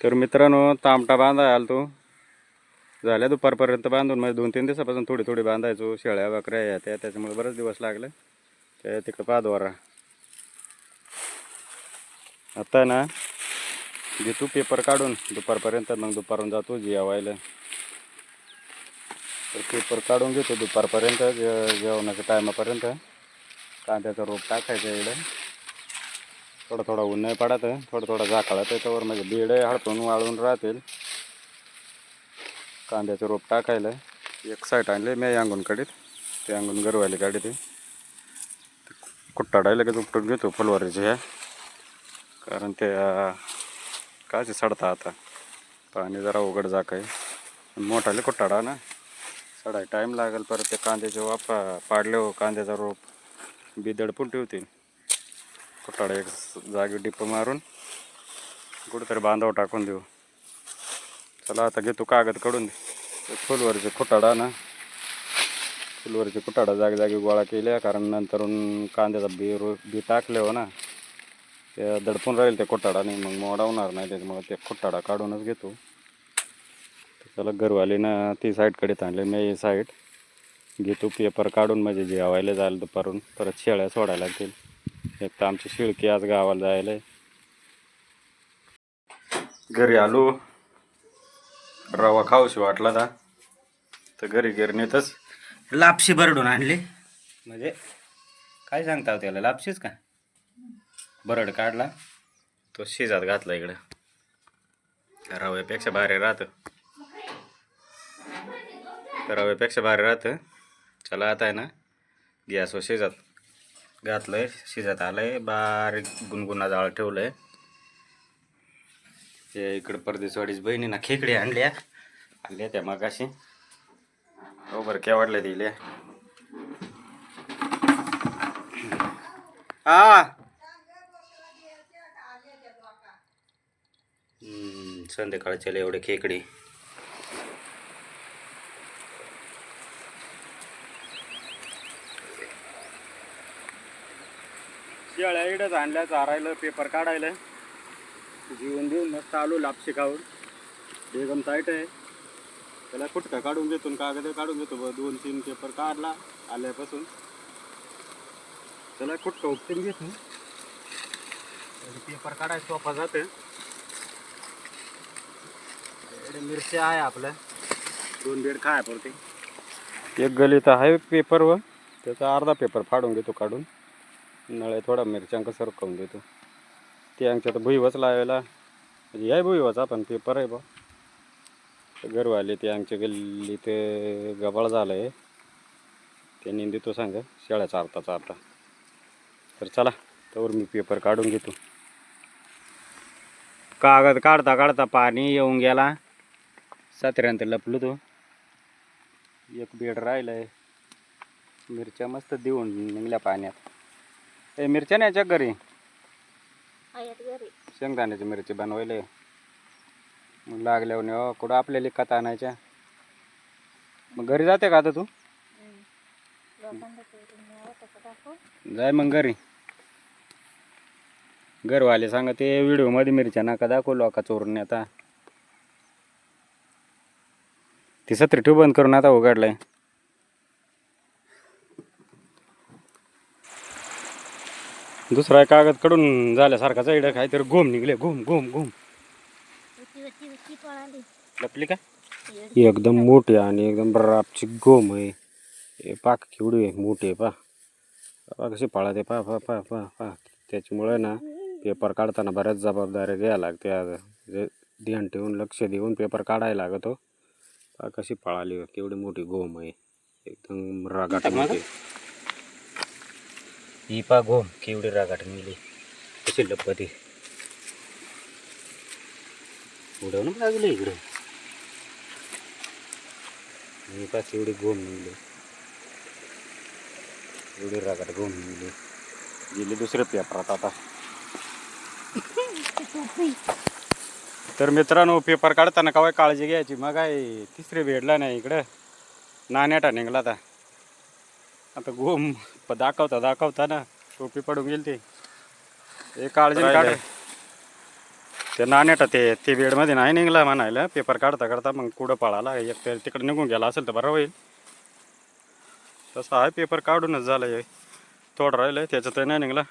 तर मित्रांनो तामटा बांधाय आला तू झाल्या दुपारपर्यंत बांधून म्हणजे दोन तीन दिवसापासून थोडी थोडी बांधायचो. शेळ्या बकऱ्या या त्या त्याच्यामुळे बरेच दिवस लागले. त्या तिकडं पादवारा. आता ना घेतो पेपर काढून. दुपारपर्यंत मग दुपारून जातो जेवायला. तर पेपर काढून घेतो दुपारपर्यंत जे जेवणाच्या टायमापर्यंत कांद्याचा रोप टाकायचा इकडे. थोडा थोडा ऊन नाही पडत आहे. थोडा थोडा आहे. त्याच्यावर म्हणजे बीड हडपून वाळून राहतील. कांद्याचं रोप टाकायला एक साईड आणले मी अंगून काढीत ते अंगून गरवायला काढी ते. कुट्टाडायला लगेच उपटून घेतो फुलवारीचे ह्या कारण ते काचे सडता आता. पाणी जरा उघड जाक आहे. मोठाले कुट्टाडा ना. सडाय टाईम लागेल परत ते कांद्याचे वापा पाडले हो कांद्याचा रोप. बिदड पण ठेवतील कुट्टाडा एक जागी डिप मारून कुठेतरी बांधाव टाकून देऊ. चला आता घेतो कागद काढून. दे फुलवरचे खुटाडा ना. फुलवरचे खुटाडा जागी जागी गोळा केल्या कारण नंतरून कांद्याचा बी रो बी टाकले हो ना. ते दडपून राहील ते कुटाडाने मग मोडावणार नाही त्याच्यामुळे ते खुटाडा काढूनच घेतो. त्याला घरवाली घरवालीनं ती साईडकडे ताणले मी साईड. घेतो पेपर काढून म्हणजे जेवायला जायला दुपारून परत शेळ्या सोडायला लागतील. एक तर आमची शिळकी आज गावाला जायला आहे. घरी आलो. रवा खाऊशी वाटला दा. तर घरी गिरणीतच लापशी भरडून आणली. म्हणजे काय सांगता हो त्याला लापशीच का? बरड काढला तो शिजात घातला इकडं. रव्यापेक्षा भारी राहतं. रव्यापेक्षा भारी राहतं. चला आता आहे ना गॅसवर शिजत. घातलं आहे शिजत आलंय बारीक गुणगुणा जाळ आहे ते इकडं परदेशवाडीच बहिणीनं खेकडे आणल्या आणल्या त्या मगाशी. हो बरं केवढल्या दिल्या हा. संध्याकाळच्या एवढे खेकडे. शेळ्या इडंच आणल्या चारायला पेपर काढायला. जीवन देऊन मस्त आलो लापशी खाऊन एकदम टाईट आहे. त्याला कुटका काढून घेतो आणि कागद काढून घेतो बघ दोन तीन पेपर काढला आल्यापासून. त्याला कुटका उपटून घेतो. पेपर काढायला सोपा जाते मिरच्या आहे आपल्या. दोन बेड खाया पडते एक गली तर आहे पेपरवर त्याचा अर्धा पेपर फाडून घेतो काढून. नळे थोडा मिरच्यांक सरकवून देतो. ते आमच्या भुईवच लावायला. म्हणजे आहे भुईवच आपण पेपर आहे बा. तर घरवाले ते आमच्या गल्ली ते गबाळ झालं आहे ते निंदितो सांग शेळ्या चारता चारता तर चला तर मी पेपर काढून घेतो. कागद काढता काढता पाणी येऊन गेला. सातऱ्यानंतर लपलो तो. एक बेड राहिलाय. मिरच्या मस्त देऊन निघल्या पाण्यात. ए मिरच्या न्यायच्या घरी? शेंगदाण्याची मिरची बनवायला. मग लागल्यावर नेवा कुठं आपल्या लिखात आणायच्या? मग घरी जाते का आता तू? जाय मग घरी. घरवाले सांगा ते व्हिडिओमध्ये मिरच्या नका दाखवलो का चोरून आता. ती सत्री ठेव बंद करून आता उघडलाय. दुसरा कागदकडून झाल्यासारखाच इकडं काहीतरी घुम निघले. घुम घुम घुम. लपली का. एकदम मोठी आणि एकदम रापची गोम आहे. हे पाक केवढी आहे. मोठी आहे पा पा कशी पाळते. पा पा पा पा पा त्याच्यामुळे ना पेपर काढताना बऱ्याच जबाबदाऱ्या घ्यायला लागते. आज ध्यान ठेवून लक्ष देऊन पेपर काढायला लागतो. पा कशी पळाली. केवढी मोठी गोम आहे. एकदम रागाट मोठी. ही पा गोम केवढी रागाट मिली. कशी लपती उडवून लागली इकडं. मी पास एवढी गोम मिळली एवढी रागाट गोम निघली गेली दुसऱ्या पेपरात आता. तर मित्रांनो पेपर काढताना काय काळजी घ्यायची? मग काय तिसरे भेटला नाही इकडं. नाण्याटा निघला आता. आता गोम प- दाखवता दाखवता ना. टोपी पडून गेली ते. हे काळजी काढ. ते नाणेटा ते ते बेडमध्ये नाही निघला म्हणायला. पेपर काढता काढता मग कुठं पळाला? एक तर तिकडे निघून गेला असेल तर बरं होईल. तसं आहे पेपर काढूनच झालं हे. थोडं राहिलं त्याचं तर नाही निघला.